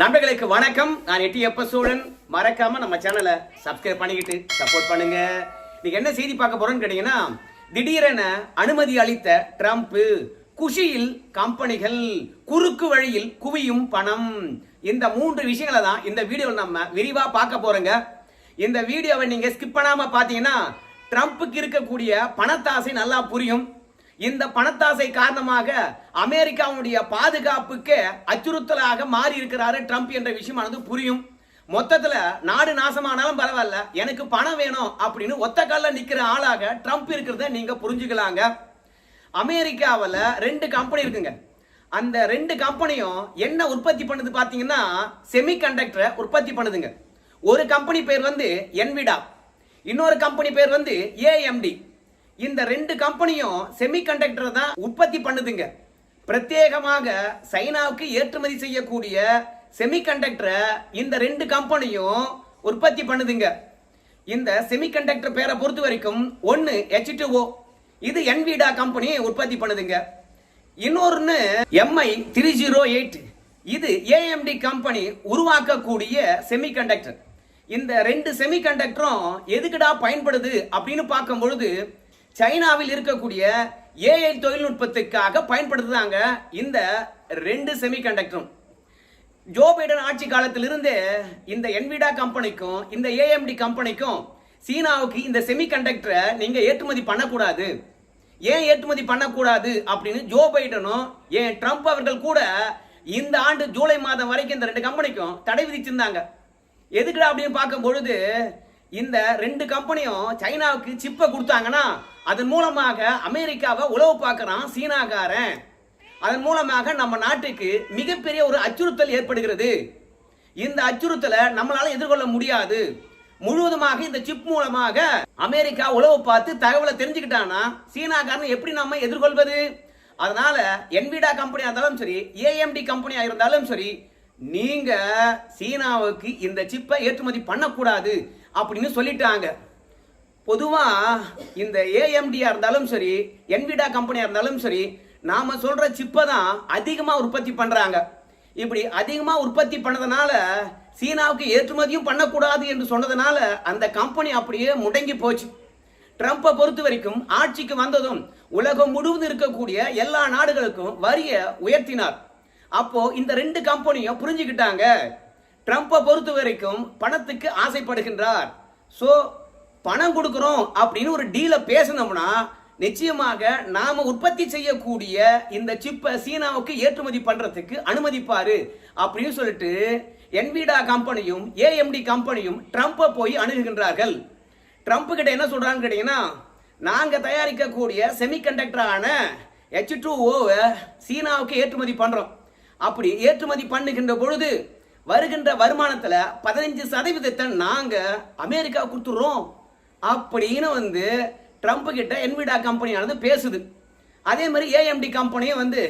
நண்பர்களுக்கு வணக்கம். நான் எட்டி எப்ப சூழன். மறக்காம நம்ம சேனலை சப்ஸ்கிரைப் பண்ணிக்கிட்டு சப்போர்ட் பண்ணுங்க. இன்னைக்கு என்ன செய்தி பார்க்க போறோம்னு கேட்டீங்கன்னா திடீரென அனுமதி அளித்த ட்ரம்ப் குஷியில் கம்பெனிகள் குறுக்கு வழியில் குவியும் பணம். இந்த மூன்று விஷயங்களை தான் இந்த வீடியோவில் நம்ம விரிவா பார்க்க போறோங்க. இந்த வீடியோவை நீங்க ஸ்கிப் பண்ணாம பாத்தீங்கன்னா ட்ரம்ப்புக்கு இருக்கக்கூடிய பணத்தாசை நல்லா புரியும். இந்த பணத்தாசை காரணமாக அமெரிக்காவுடைய பாதுகாப்புக்கு அச்சுறுத்தலாக மாறி இருக்கிறாரு ட்ரம்ப் என்ற விஷயமானது புரியும். மொத்தத்துல நாடு நாசமானாலும் பரவாயில்ல எனக்கு பணம் வேணும் அப்படின்னு ஒத்த கால்ல நிக்கிற ஆளாக ட்ரம்ப் இருக்கிறத நீங்க புரிஞ்சுக்கலாங்க. அமெரிக்காவில் ரெண்டு கம்பெனி இருக்குங்க. அந்த ரெண்டு கம்பெனியும் என்ன உற்பத்தி பண்ணுது பாத்தீங்கன்னா செமி கண்டக்டரை உற்பத்தி பண்ணுதுங்க. ஒரு கம்பெனி பேர் வந்து என்விடா இன்னொரு கம்பெனி பேர் வந்து ஏஎம்டி இந்த ரெண்டு கம்பெனியும் செமிகண்டக்டர் தான் உற்பத்தி பண்ணுதுங்க. பிரத்யேகமாக சைனாவுக்கு ஏற்றுமதி செய்யக்கூடிய செமிகண்டக்டரை இந்த ரெண்டு கம்பெனியும் உற்பத்தி பண்ணுதுங்க. இந்த செமிகண்டக்டர் பேரை பொறுத்த வரைக்கும் ஒன்று ஹெச் இது என்விடா கம்பெனி உற்பத்தி பண்ணுதுங்க. இன்னொன்று எம்ஐ த்ரீ ஜீரோ எயிட் இது ஏஎம்டி கம்பெனி உருவாக்கக்கூடிய செமிகண்டக்டர் இந்த ரெண்டு செமிகண்டக்டரும் எதுக்குடா பயன்படுது அப்படின்னு பார்க்கும் பொழுது சைனாவில் இருக்கக்கூடிய ஏஐ தொழில்நுட்பத்துக்காக பயன்படுத்துறாங்க இந்த ரெண்டு செமிகண்டக்டரும் ஜோ பைடன் ஆட்சி காலத்திலிருந்தே இந்த என்விடா கம்பெனிக்கும் இந்த ஏஎம்டி கம்பெனிக்கும் சீனாவுக்கு இந்த செமிகண்டக்டரை நீங்கள் நீங்க ஏற்றுமதி பண்ணக்கூடாது. ஏன் ஏற்றுமதி பண்ணக்கூடாது அப்படின்னு ஜோ பைடனும் ஏன் ட்ரம்ப் அவர்கள் கூட இந்த ஆண்டு ஜூலை மாதம் வரைக்கும் இந்த ரெண்டு கம்பெனிக்கும் தடை விதிச்சிருந்தாங்க. எதுக்குடா அப்படின்னு பார்க்கும் பொழுது இந்த ரெண்டு கம்பெனியும் சைனாவுக்கு சிப்பை கொடுத்தாங்கன்னா அதன் மூலமாக அமெரிக்காவை உழவு பார்க்கறான் சீனாக்காரன். அதன் மூலமாக நம்ம நாட்டுக்கு மிகப்பெரிய ஒரு அச்சுறுத்தல் ஏற்படுகிறது. இந்த அச்சுறுத்தலை நம்மளால எதிர்கொள்ள முடியாது. முழுவதுமாக இந்த சிப் மூலமாக அமெரிக்கா உழவு பார்த்து தகவலை தெரிஞ்சுக்கிட்டான்னா சீனாக்காரன் எப்படி நம்ம எதிர்கொள்வது? அதனால என்விடா கம்பெனியா இருந்தாலும் சரி ஏஎம்டி கம்பெனியா இருந்தாலும் சரி நீங்க சீனாவுக்கு இந்த சிப்பை ஏற்றுமதி பண்ணக்கூடாது. அப்படின்னு சொல்லிட்டாங்க. பொதுவாக இந்த ஏஎம்டியாக இருந்தாலும் சரி என்விடா கம்பெனியாக இருந்தாலும் சரி நாம் சொல்கிற சிப்பை தான் அதிகமாக உற்பத்தி பண்ணுறாங்க இப்படி அதிகமாக உற்பத்தி பண்ணதுனால சீனாவுக்கு ஏற்றுமதியும் பண்ணக்கூடாது என்று சொன்னதுனால அந்த கம்பெனி அப்படியே முடங்கி போச்சு. ட்ரம்ப்பை பொறுத்த வரைக்கும் ஆட்சிக்கு வந்ததும் உலகம் முழுவதும் இருக்கக்கூடிய எல்லா நாடுகளுக்கும் வரிய உயர்த்தினார். அப்போ இந்த ரெண்டு கம்பெனியும் புரிஞ்சுக்கிட்டாங்க. ட்ரம்ப்பை பொறுத்த வரைக்கும் பணத்துக்கு ஆசைப்படுகின்றார். ஸோ பணம் கொடுக்குறோம் அப்படின்னு ஒரு டீலை பேசினோம்னா நிச்சயமாக நாம உற்பத்தி செய்யக்கூடிய இந்த சிப்பை சீனாவுக்கு ஏற்றுமதி பண்றதுக்கு அனுமதிப்பாரு அப்படின்னு சொல்லிட்டு என்விடா கம்பெனியும் ஏஎம்டி கம்பெனியும் ட்ரம்ப்பை போய் அணுகுகின்றார்கள். ட்ரம்ப் கிட்ட என்ன சொல்றாங்கன்னு கேட்டீங்கன்னா நாங்க தயாரிக்கக்கூடிய செமிகண்டக்டரான ஹெச் டூ ஓவை சீனாவுக்கு ஏற்றுமதி பண்றோம். அப்படி ஏற்றுமதி பண்ணுகின்ற பொழுது வருகின்ற வருமானத்தில் பதினஞ்சு சதவீதத்தை நாங்கள் அமெரிக்கா கொடுத்துட்றோம் அப்படின்னு வந்து ட்ரம்ப் கிட்ட என்விடா கம்பெனியானது பேசுது. அதே மாதிரி ஏஎம்டி கம்பெனியும் வந்து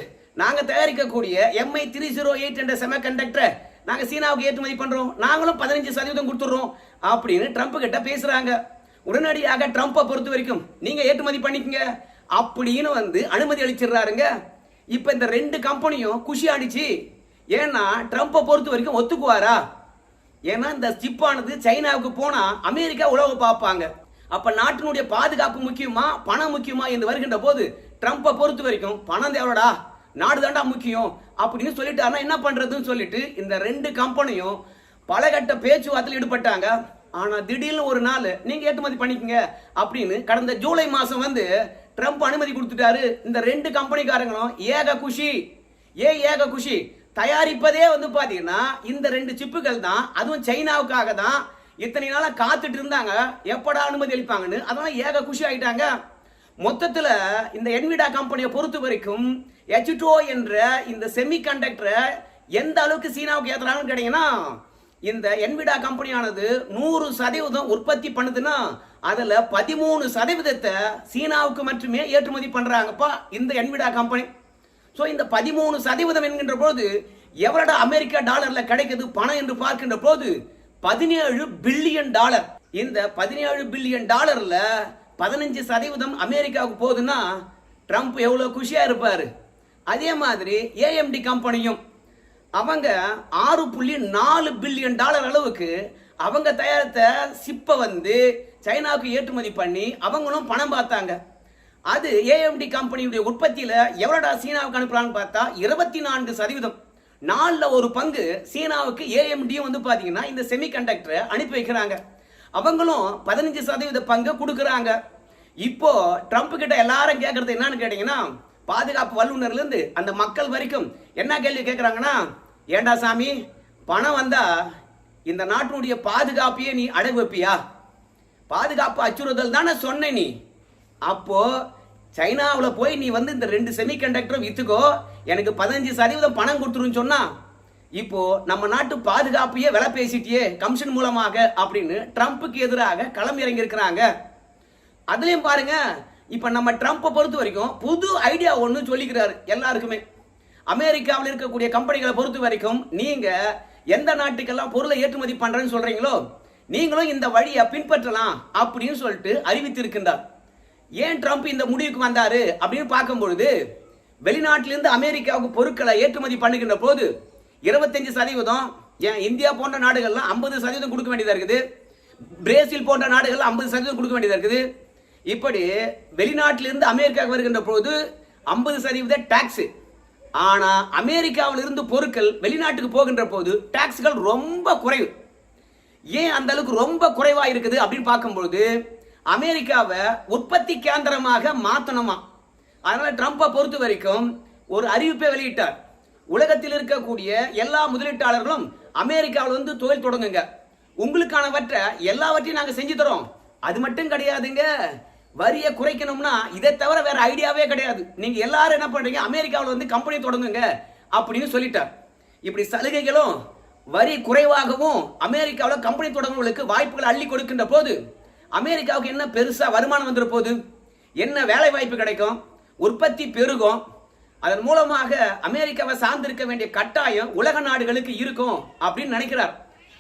நாங்கள் தயாரிக்கக்கூடிய எம்ஐ த்ரீ ஜீரோ எயிட் என்ற செம கண்டக்டரை நாங்கள் சீனாவுக்கு ஏற்றுமதி பண்ணுறோம் நாங்களும் பதினஞ்சு சதவீதம் கொடுத்துட்றோம் அப்படின்னு ட்ரம்ப் கிட்ட பேசுகிறாங்க உடனடியாக ட்ரம்ப்பை பொறுத்த வரைக்கும் நீங்கள் ஏற்றுமதி பண்ணிக்கங்க அப்படின்னு வந்து அனுமதி அளிச்சிடுறாருங்க. இப்போ இந்த ரெண்டு கம்பெனியும் குஷி ஆடிச்சு ஏன்னா ட்ரம்ப்பை பொறுத்த வரைக்கும் ஒத்துக்குவாரா? ஏன்னா இந்த சிப்பானது சைனாவுக்கு போனால் அமெரிக்கா உழவு பார்ப்பாங்க. அப்போ நாட்டினுடைய பாதுகாப்பு முக்கியமா பணம் முக்கியமா என்று வருகின்ற போது ட்ரம்ப்பை பொறுத்த வரைக்கும் பணம் தேவைடா நாடு தாண்டா முக்கியம் அப்படின்னு சொல்லிட்டாருன்னா என்ன பண்ணுறதுன்னு சொல்லிட்டு இந்த ரெண்டு கம்பெனியும் பலகட்ட பேச்சுவார்த்தையில் ஈடுபட்டாங்க. ஆனால் திடீர்னு ஒரு நாள் நீங்கள் ஏற்றுமதி பண்ணிக்கங்க அப்படின்னு கடந்த ஜூலை மாதம் வந்து ட்ரம்ப் அனுமதி கொடுத்துட்டாரு. இந்த ரெண்டு கம்பெனிக்காரங்களும் ஏக குஷி. ஏ ஏக குஷி? தயாரிப்பதே வந்து பார்த்தீங்கன்னா இந்த ரெண்டு சிப்புகள் தான். அதுவும் சைனாவுக்காக தான். இத்தனை நாளாக காத்துட்டு இருந்தாங்க. எப்படா அனுமதி அளிப்பாங்கன்னு. அதெல்லாம் ஏக குஷி ஆகிட்டாங்க மொத்தத்தில் இந்த என்விடா கம்பெனியை பொறுத்த வரைக்கும் எச்டோ என்ற இந்த செமி கண்டக்டரை எந்த அளவுக்கு சீனாவுக்கு ஏற்றுறாங்கன்னு கேட்டீங்கன்னா இந்த என்விடா கம்பெனியானது நூறு சதவீதம் உற்பத்தி பண்ணுதுன்னா அதில் பதிமூணு சதவீதத்தை சீனாவுக்கு மட்டுமே ஏற்றுமதி பண்ணுறாங்கப்பா இந்த என்விடா கம்பெனி ஸோ இந்த பதிமூணு சதவீதம் என்கின்ற போது எவ்வளோட அமெரிக்கா டாலர்ல கிடைக்குது பணம் என்று பார்க்கின்ற போது பதினேழு பில்லியன் டாலர். இந்த பதினேழு பில்லியன் டாலர்ல பதினஞ்சு சதவீதம் அமெரிக்காவுக்கு போகுதுன்னா ட்ரம்ப் எவ்வளோ குஷியாக இருப்பார்? அதே மாதிரி ஏஎம்டி கம்பெனியும். அவங்க ஆறு புள்ளி நாலு பில்லியன் டாலர் அளவுக்கு அவங்க தயாரித்த சிப்பை வந்து சைனாவுக்கு ஏற்றுமதி பண்ணி அவங்களும் பணம் பார்த்தாங்க. அது ஏஎம்டி கம்பெனியுடைய உற்பத்தியில் எவ்வளோடா சீனாவுக்கு அனுப்புகிறான்னு பார்த்தா இருபத்தி நான்கு சதவீதம். நாலில் ஒரு பங்கு சீனாவுக்கு ஏஎம்டியும் வந்து பார்த்தீங்கன்னா இந்த செமிகண்டக்டரை அனுப்பி வைக்கிறாங்க. அவங்களும் பதினஞ்சு சதவீத பங்கு கொடுக்குறாங்க. இப்போ ட்ரம்ப் கிட்ட எல்லாரும் கேட்கறது என்னன்னு கேட்டீங்கன்னா பாதுகாப்பு வல்லுநர்லேருந்து அந்த மக்கள் வரைக்கும் என்ன கேள்வி கேட்குறாங்கன்னா ஏண்டா சாமி பணம் வந்தா இந்த நாட்டினுடைய பாதுகாப்பையே நீ அடகு வைப்பியா? பாதுகாப்பு அச்சுறுத்தல் தானே சொன்ன நீ. அப்போ சைனாவில் போய் நீ வந்து இந்த ரெண்டு செமிகண்டக்டரும் வித்துக்கோ. எனக்கு பதினஞ்சு சதவீதம் பணம் கொடுத்துருன்னு சொன்னா இப்போ நம்ம நாட்டு பாதுகாப்பையே விலை பேசிட்டியே கமிஷன் மூலமாக அப்படின்னு ட்ரம்ப்புக்கு எதிராக களம் இறங்கி இருக்கிறாங்க அதுலயும் பாருங்க இப்ப நம்ம ட்ரம்ப்பை பொறுத்த வரைக்கும் புது ஐடியா ஒன்று சொல்லிக்கிறாரு எல்லாருக்குமே. அமெரிக்காவில் இருக்கக்கூடிய கம்பெனிகளை பொறுத்த வரைக்கும் நீங்க எந்த நாட்டுக்கெல்லாம் பொருளை ஏற்றுமதி பண்றேன்னு சொல்றீங்களோ நீங்களும் இந்த வழியை பின்பற்றலாம் அப்படின்னு சொல்லிட்டு அறிவித்திருக்கின்றார். ஏன் ட்ரம்ப் இந்த முடிவுக்கு வந்தார் அப்படின்னு பார்க்கும்பொழுது வெளிநாட்டிலிருந்து அமெரிக்காவுக்கு பொருட்களை ஏற்றுமதி பண்ணுகின்ற போது இருபத்தஞ்சு சதவீதம் ஏன் இந்தியா போன்ற நாடுகள்லாம் ஐம்பது சதவீதம் கொடுக்க வேண்டியதாக இருக்குது? பிரேசில் போன்ற நாடுகள் ஐம்பது சதவீதம் கொடுக்க வேண்டியதாக இருக்குது? இப்படி வெளிநாட்டிலிருந்து அமெரிக்காவுக்கு வருகின்ற போது ஐம்பது சதவீத டேக்ஸு ஆனால் அமெரிக்காவில் இருந்து பொருட்கள் வெளிநாட்டுக்கு போகின்ற போது டேக்ஸ்கள் ரொம்ப குறைவு. ஏன் அந்த அளவுக்கு ரொம்ப குறைவாக இருக்குது அப்படின்னு பார்க்கும்பொழுது அமெரிக்காவை உற்பத்தி கேந்திரமாக மாற்றணுமா அதனால் ட்ரம்ப்பை பொறுத்த வரைக்கும் ஒரு அறிவிப்பை வெளியிட்டார். உலகத்தில் இருக்கக்கூடிய எல்லா முதலீட்டாளர்களும் அமெரிக்காவில் வந்து தொழில் தொடங்குங்க. உங்களுக்கானவற்றை எல்லாவற்றையும் நாங்கள் செஞ்சு தரோம். அது மட்டும் கிடையாதுங்க. வரியை குறைக்கணும்னா இதை தவிர வேற ஐடியாவே கிடையாது. நீங்க எல்லாரும் என்ன பண்றீங்க? அமெரிக்காவில் வந்து கம்பெனி தொடங்குங்க அப்படின்னு சொல்லிட்டார். இப்படி சலுகைகளும் வரி குறைவாகவும் அமெரிக்காவில் கம்பெனி தொடங்குவதற்கு வாய்ப்புகள் அள்ளி கொடுக்கின்ற போது அமெரிக்காவுக்கு என்ன பெருசாக வருமானம் வந்துட போகுது என்ன வேலை வாய்ப்பு கிடைக்கும் உற்பத்தி பெருகும் அதன் மூலமாக அமெரிக்காவை சார்ந்திருக்க வேண்டிய கட்டாயம் உலக நாடுகளுக்கு இருக்கும் அப்படின்னு நினைக்கிறார்.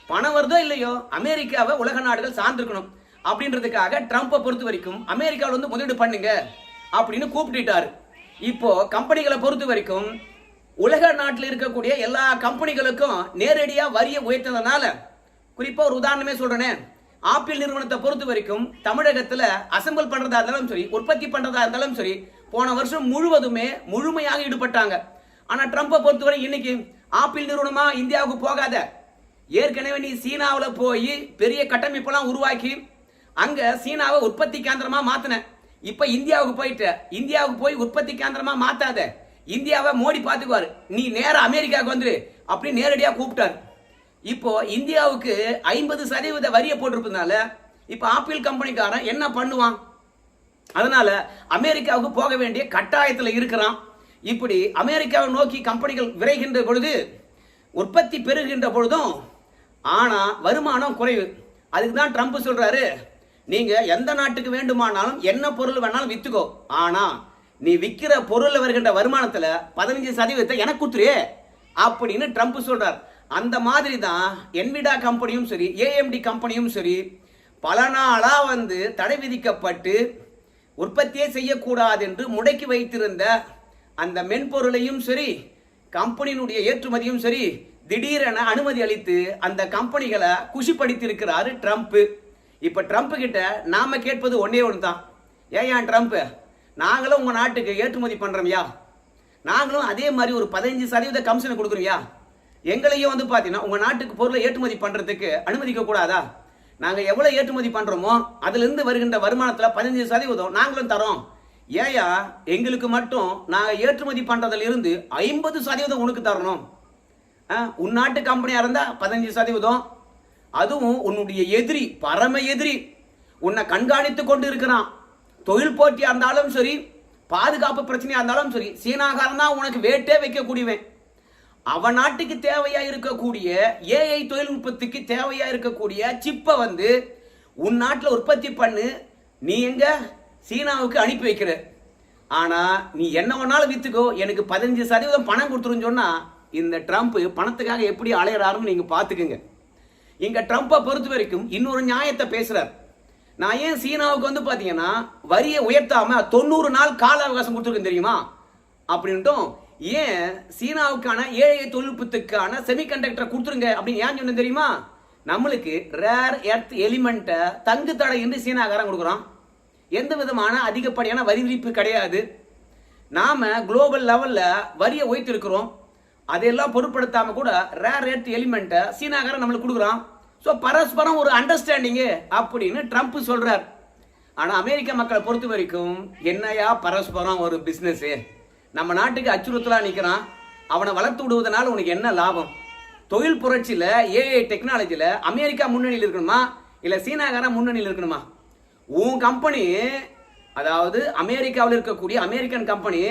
பணம் வருதோ இல்லையோ அமெரிக்காவை உலக நாடுகள் சார்ந்திருக்கணும். அப்படின்றதுக்காக ட்ரம்ப்பை பொறுத்த வரைக்கும் அமெரிக்காவில் வந்து முதலீடு பண்ணுங்க அப்படின்னு கூப்பிட்டுட்டாரு. இப்போ கம்பெனிகளை பொறுத்த வரைக்கும் உலக நாட்டில் இருக்கக்கூடிய எல்லா கம்பெனிகளுக்கும் நேரடியாக வரியை உயர்த்ததுனால குறிப்பாக ஒரு உதாரணமே சொல்கிறேனே ஆப்பிள் நிறுவனத்தை பொறுத்த வரைக்கும் தமிழகத்தில் அசம்பிள் பண்ணுறதா இருந்தாலும் சரி உற்பத்தி பண்ணுறதா இருந்தாலும் சரி போன வருஷம் முழுவதுமே முழுமையாக ஈடுபட்டாங்க. ஆனால் ட்ரம்ப்பை பொறுத்தவரை இன்னைக்கு ஆப்பிள் நிறுவனமா இந்தியாவுக்கு போகாத. ஏற்கனவே நீ சீனாவில் போய் பெரிய கட்டமைப்பெல்லாம் உருவாக்கி அங்கே சீனாவை உற்பத்தி கேந்திரமாக மாற்றின இப்போ இந்தியாவுக்கு போயிட்ட. இந்தியாவுக்கு போய் உற்பத்தி கேந்திரமாக மாற்றாத இந்தியாவை மோடி பார்த்துக்குவார். நீ நேராக அமெரிக்காவுக்கு வந்துரு அப்படின்னு நேரடியாக கூப்பிட்டாரு. இப்போ இந்தியாவுக்கு ஐம்பது சதவீத வரியை போட்டிருப்பதுனால இப்போ ஆப்பிள் கம்பெனிக்காரன் என்ன பண்ணுவான்? அதனால அமெரிக்காவுக்கு போக வேண்டிய கட்டாயத்தில் இருக்கிறான். இப்படி அமெரிக்காவை நோக்கி கம்பெனிகள் விரைகின்ற பொழுது உற்பத்தி பெருகின்ற பொழுதும் ஆனால் வருமானம் குறைவு. அதுக்கு தான் ட்ரம்ப் சொல்கிறாரு நீங்கள் எந்த நாட்டுக்கு வேண்டுமானாலும் என்ன பொருள் வேணாலும் விற்றுக்கோ ஆனால் நீ விற்கிற பொருளில் வருகின்ற வருமானத்தில் பதினஞ்சு சதவீதத்தை எனக்கு குத்துரு அப்படின்னு ட்ரம்ப் சொல்கிறார் அந்த மாதிரி தான் என்விடா கம்பெனியும் சரி ஏஎம்டி கம்பெனியும் சரி பல நாளாக வந்து தடை விதிக்கப்பட்டு உற்பத்தியே செய்யக்கூடாது என்று முடக்கி வைத்திருந்த அந்த மென்பொருளையும் சரி கம்பெனியினுடைய ஏற்றுமதியும் சரி திடீரென அனுமதி அளித்து அந்த கம்பெனிகளை குஷிப்படுத்தியிருக்கிறாரு ட்ரம்ப்பு இப்போ ட்ரம்ப்பு கிட்ட நாம் கேட்பது ஒன்றே ஒன்று தான் ஏன் ட்ரம்ப்பு நாங்களும் உங்கள் நாட்டுக்கு ஏற்றுமதி பண்ணுறோம்யா நாங்களும் அதே மாதிரி ஒரு பதினஞ்சு சதவீத கமிஷனை கொடுக்குறோம்யா. எங்களையும் வந்து பார்த்தீங்கன்னா உங்கள் நாட்டுக்கு பொருளை ஏற்றுமதி பண்ணுறதுக்கு அனுமதிக்க கூடாதா? நாங்கள் எவ்வளோ ஏற்றுமதி பண்ணுறோமோ அதுலேருந்து வருகின்ற வருமானத்தில் பதினஞ்சு சதவீதம் நாங்களும் தரோம். ஏயா எங்களுக்கு மட்டும் நாங்கள் ஏற்றுமதி பண்ணுறதுலேருந்து ஐம்பது சதவீதம் உனக்கு தரணும். உன் நாட்டு கம்பெனியாக இருந்தால் பதினஞ்சு சதவீதம். அதுவும் உன்னுடைய எதிரி பரம எதிரி உன்னை கண்காணித்து கொண்டு இருக்கிறான் தொழில் போட்டியாக இருந்தாலும் சரி பாதுகாப்பு பிரச்சனையாக இருந்தாலும் சரி சீனாகாரன் தான் உனக்கு வேட்டே வைக்கக்கூடியவன். அவன் நாட்டுக்கு தேவையா இருக்கக்கூடிய ஏஐ தொழில்நுட்பத்துக்கு தேவையா இருக்கக்கூடிய சிப்பை வந்து உன் நாட்டில் உற்பத்தி பண்ணு. நீ எங்க? சீனாவுக்கு அனுப்பி வைக்கிற. ஆனால் நீ என்ன வேணாலும் வித்துக்கோ. எனக்கு பதினஞ்சு சதவீதம் பணம் கொடுத்துருன்னு சொன்னால் இந்த ட்ரம்ப் பணத்துக்காக எப்படி அலையிறாருன்னு நீங்கள் பார்த்துக்குங்க. இங்கே ட்ரம்ப்பை பொறுத்த வரைக்கும் இன்னொரு நியாயத்தை பேசுகிறார் நான் ஏன் சீனாவுக்கு வந்து பார்த்தீங்கன்னா வரியை உயர்த்தாமல் தொண்ணூறு நாள் கால அவகாசம் கொடுத்துருக்கேன் தெரியுமா? அப்படின்ட்டும் ஏன் சீனாவுக்கான ஏழை தொழில்நுட்பத்துக்கான செமிகண்டக்டர் கொடுத்துருங்க அப்படின்னு ஏன் சொன்னேன் தெரியுமா? நம்மளுக்கு ரேர் எர்த் எலிமெண்ட்டை தங்கு தடை என்று சீனாக்காரன் கொடுக்குறான். எந்த விதமான அதிகப்படியான வரி விதிப்பு கிடையாது. நாம குளோபல் லெவல்ல வரியை உயர்த்திருக்கிறோம். அதையெல்லாம் பொருட்படுத்தாம கூட ரேர் எர்த் எலிமெண்ட்டை சீனாக்காரன் நம்மளுக்கு கொடுக்குறான். ஸோ பரஸ்பரம் ஒரு அண்டர்ஸ்டாண்டிங்கு அப்படின்னு ட்ரம்ப் சொல்றார். ஆனால் அமெரிக்க மக்களை பொறுத்த வரைக்கும் என்னையா பரஸ்பரம் ஒரு பிஸ்னஸ்ஸு நம்ம நாட்டுக்கு அச்சுறுத்தலாக நிற்கிறான் அவனை வளர்த்து விடுவதனால உனக்கு என்ன லாபம்? தொழில் புரட்சியில் ஏஐ டெக்னாலஜியில் அமெரிக்கா முன்னணியில் இருக்கணுமா? இல்லை சீனாக்காரன் முன்னணியில் இருக்கணுமா? உன் கம்பெனி அதாவது அமெரிக்காவில் இருக்கக்கூடிய அமெரிக்கன் கம்பெனி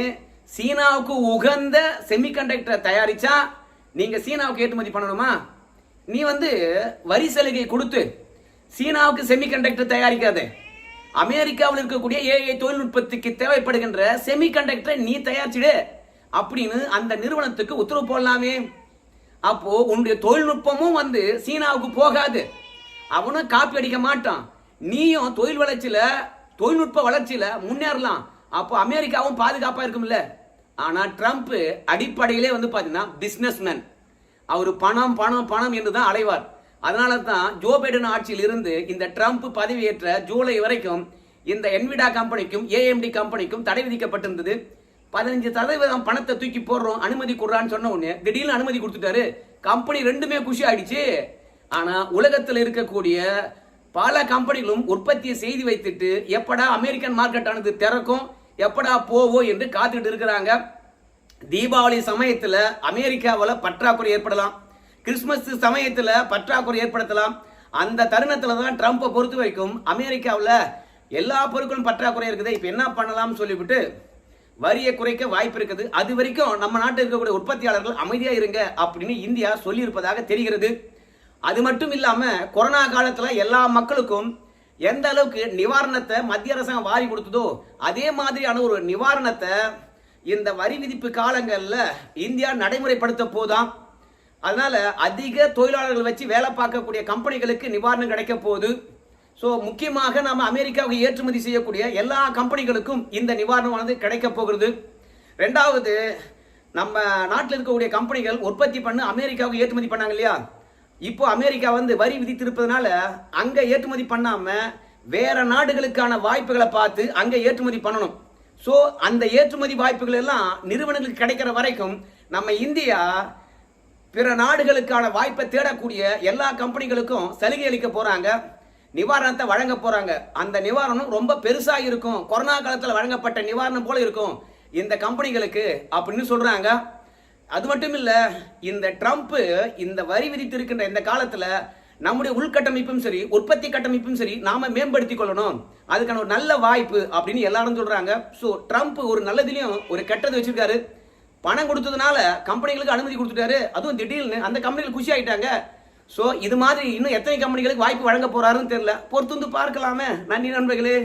சீனாவுக்கு உகந்த செமிகண்டக்டரை தயாரிச்சா நீங்கள் சீனாவுக்கு ஏற்றுமதி பண்ணணுமா? நீ வந்து வரி சலுகை கொடுத்து சீனாவுக்கு செமிகண்டக்டர் தயாரிக்காதே. அமெரிக்காவில் இருக்கக்கூடிய ஏஐ தொழில்நுட்பத்துக்கு தேவைப்படுகின்ற செமிகண்டக்டரை நீ தயாரிச்சிடு அப்படின்னு அந்த நிறுவனத்துக்கு உத்தரவு போடலாமே. அப்போ உன்னுடைய தொழில்நுட்பமும் வந்து சீனாவுக்கு போகாது. அவனும் காப்பி அடிக்க மாட்டான். நீயும் தொழில் வளர்ச்சியில தொழில்நுட்ப வளர்ச்சியில முன்னேறலாம். அப்போ அமெரிக்காவும் பாதுகாப்பா இருக்கும்ல. ஆனா ட்ரம்ப் அடிப்படையிலே வந்து பாத்தீங்கன்னா பிசினஸ்மேன் அவர் பணம் பணம் பணம் என்று தான் அலைவார். அதனால தான் ஜோ பைடன் ஆட்சியில் இருந்து இந்த ட்ரம்ப் பதவியேற்ற ஜூலை வரைக்கும் இந்த என்விடா கம்பெனிக்கும் ஏஎம்டி கம்பெனிக்கும் தடை விதிக்கப்பட்டிருந்தது. பதினஞ்சு சதவீதம் பணத்தை தூக்கி போடுறோம் அனுமதி கொடுறான்னு சொன்ன உடனே திடீர்னு அனுமதி கொடுத்துட்டாரு. கம்பெனி ரெண்டுமே குஷி ஆயிடுச்சு. ஆனா உலகத்தில் இருக்கக்கூடிய பல கம்பெனிகளும் உற்பத்தியை செய்து வைத்துட்டு எப்படா அமெரிக்கன் மார்க்கெட் ஆனது திறக்கும் எப்படா போவோம் என்று காத்துக்கிட்டு இருக்கிறாங்க. தீபாவளி சமயத்தில் அமெரிக்காவில் பற்றாக்குறை ஏற்படலாம். கிறிஸ்மஸ் சமயத்தில் பற்றாக்குறை ஏற்படுத்தலாம். அந்த தருணத்தில் தான் ட்ரம்ப்பை பொறுத்த வரைக்கும் அமெரிக்காவில் எல்லா பொருட்களும் பற்றாக்குறை இருக்குது. இப்போ என்ன பண்ணலாம்னு சொல்லிவிட்டு வரியை குறைக்க வாய்ப்பு இருக்குது. அது வரைக்கும் நம்ம நாட்டில் இருக்கக்கூடிய உற்பத்தியாளர்கள் அமைதியாக இருங்க அப்படின்னு இந்தியா சொல்லியிருப்பதாக தெரிகிறது. அது மட்டும் இல்லாமல் கொரோனா காலத்தில் எல்லா மக்களுக்கும் எந்த அளவுக்கு நிவாரணத்தை மத்திய அரசாங்கம் வாரி கொடுத்ததோ அதே மாதிரியான ஒரு நிவாரணத்தை இந்த வரி விதிப்பு காலங்களில் இந்தியா நடைமுறைப்படுத்த போதான். அதனால அதிக தொழிலாளர்கள் வச்சு வேலை பார்க்கக்கூடிய கம்பெனிகளுக்கு நிவாரணம் கிடைக்க போகுது. ஸோ முக்கியமாக நம்ம அமெரிக்காவுக்கு ஏற்றுமதி செய்யக்கூடிய எல்லா கம்பெனிகளுக்கும் இந்த நிவாரணமானது கிடைக்க போகிறது. ரெண்டாவது நம்ம நாட்டில் இருக்கக்கூடிய கம்பெனிகள் உற்பத்தி பண்ணு அமெரிக்காவுக்கு ஏற்றுமதி பண்ணாங்க இல்லையா? இப்போ அமெரிக்கா வந்து வரி விதித்திருப்பதனால அங்கே ஏற்றுமதி பண்ணாமல் வேற நாடுகளுக்கான வாய்ப்புகளை பார்த்து அங்கே ஏற்றுமதி பண்ணணும். ஸோ அந்த ஏற்றுமதி வாய்ப்புகள் எல்லாம் நிறுவனங்களுக்கு கிடைக்கிற வரைக்கும் நம்ம இந்தியா பிற நாடுகளுக்கான வாய்ப்பை தேடக்கூடிய எல்லா கம்பெனிகளுக்கும் சலுகை அளிக்க போறாங்க. நிவாரணத்தை வழங்க போறாங்க. அந்த நிவாரணம் ரொம்ப பெருசா இருக்கும். கொரோனா காலத்தில் வழங்கப்பட்ட நிவாரணம் போல இருக்கும். இந்த கம்பெனிகளுக்கு அப்படின்னு சொல்றாங்க. அது மட்டும் இல்ல இந்த ட்ரம்ப் இந்த வரி விதித்திருக்கின்ற இந்த காலத்துல நம்முடைய உள்கட்டமைப்பும் சரி உற்பத்தி கட்டமைப்பும் சரி நாம மேம்படுத்தி கொள்ளணும். அதுக்கான ஒரு நல்ல வாய்ப்பு அப்படின்னு எல்லாரும் சொல்றாங்க. ஸோ ட்ரம்ப் ஒரு நல்லதுலயும் ஒரு கெட்டது வச்சிருக்காரு. பணம் கொடுத்ததுனால கம்பெனிகளுக்கு அனுமதி கொடுத்துட்டாரு. அதுவும் திடீர்னு அந்த கம்பெனிகள் குஷி ஆயிட்டாங்க. ஸோ இது மாதிரி இன்னும் எத்தனை கம்பெனிகளுக்கு வாய்ப்பு வழங்க போறாருன்னு தெரியல. பொறுத்து வந்து பார்க்கலாமே. நன்றி நண்பர்களே.